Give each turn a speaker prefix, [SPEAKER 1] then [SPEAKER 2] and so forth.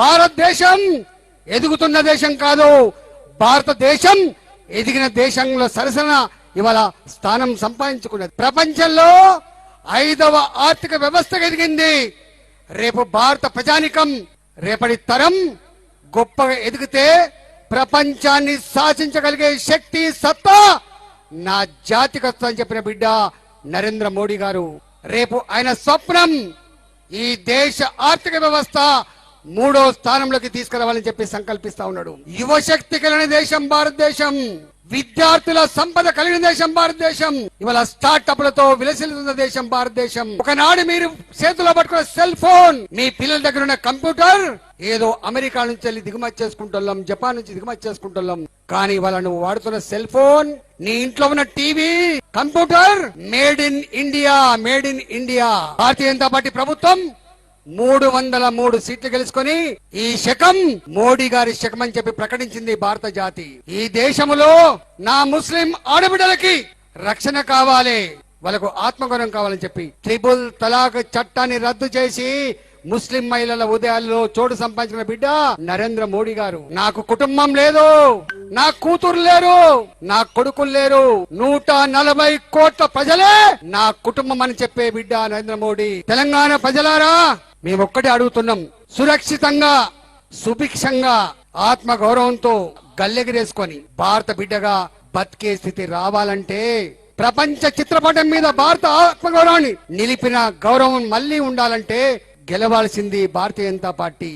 [SPEAKER 1] భారతదేశం ఎదుగుతున్న దేశం కాదు. భారతదేశం ఎదిగిన దేశంలో సరసన ఇవాళ స్థానం సంపాదించుకున్నది. ప్రపంచంలో ఐదవ ఆర్థిక వ్యవస్థ ఎదిగింది. రేపు భారత ప్రజానికం రేపటి తరం గొప్పగా ఎదిగితే ప్రపంచాన్ని శాసించగలిగే శక్తి సత్తా నా జాతికత్వం అని చెప్పిన బిడ్డ నరేంద్ర మోడీ గారు. రేపు ఆయన స్వప్నం ఈ దేశ ఆర్థిక వ్యవస్థ మూడో స్థానంలోకి తీసుకురావాలని చెప్పి సంకల్పిస్తా ఉన్నాడు. యువశక్తి కలిగిన దేశం భారతదేశం. విద్యార్థుల సంపద కలిగిన దేశం భారతదేశం. ఇవాళ స్టార్టప్లతో విలసిల్లుతున్న దేశం భారతదేశం. ఒకనాడు మీరు చేతిలో పట్టుకున్న సెల్ ఫోన్ మీ పిల్లల దగ్గర ఉన్న కంప్యూటర్ ఏదో అమెరికా నుంచి వెళ్ళి దిగుమతి చేసుకుంటున్నాం జపాన్ నుంచి దిగుమతి చేసుకుంటున్నాం కానీ ఇవాళ నువ్వు వాడుతున్న సెల్ ఫోన్ నీ ఇంట్లో ఉన్న TV computer made in India made in India. Bharatiya Janata party ప్రభుత్వం మూడు వందల మూడు సీట్లు గెలుచుకొని ఈ శకం మోడీ గారి శకం అని చెప్పి ప్రకటించింది భారత జాతి. ఈ దేశములో నా ముస్లిం ఆడబిడ్డలకి రక్షణ కావాలి. వాళ్ళకు ఆత్మగౌరవం కావాలని చెప్పి ట్రిపుల్ తలాక్ చట్టాన్ని రద్దు చేసి ముస్లిం మహిళల ఉదయాల్లో చోటు సంపాదించిన బిడ్డ నరేంద్ర మోడీ గారు. నాకు కుటుంబం లేదు నా కూతురు లేరు నా కొడుకులు లేరు. నూట నలభై కోట్ల ప్రజలే నా కుటుంబం అని చెప్పే బిడ్డ నరేంద్ర మోడీ. తెలంగాణ ప్రజలారా మేము ఒక్కటే అడుగుతున్నాం. సురక్షితంగా సుభిక్షంగా ఆత్మ గౌరవంతో గల్లెగిరేసుకొని భారత బిడ్డగా బతికే స్థితి రావాలంటే ప్రపంచ చిత్రపటం మీద భారత ఆత్మగౌరవాన్ని నిలిపిన గౌరవం మళ్ళీ ఉండాలంటే గెలవాల్సింది భారతీయ జనతా పార్టీ.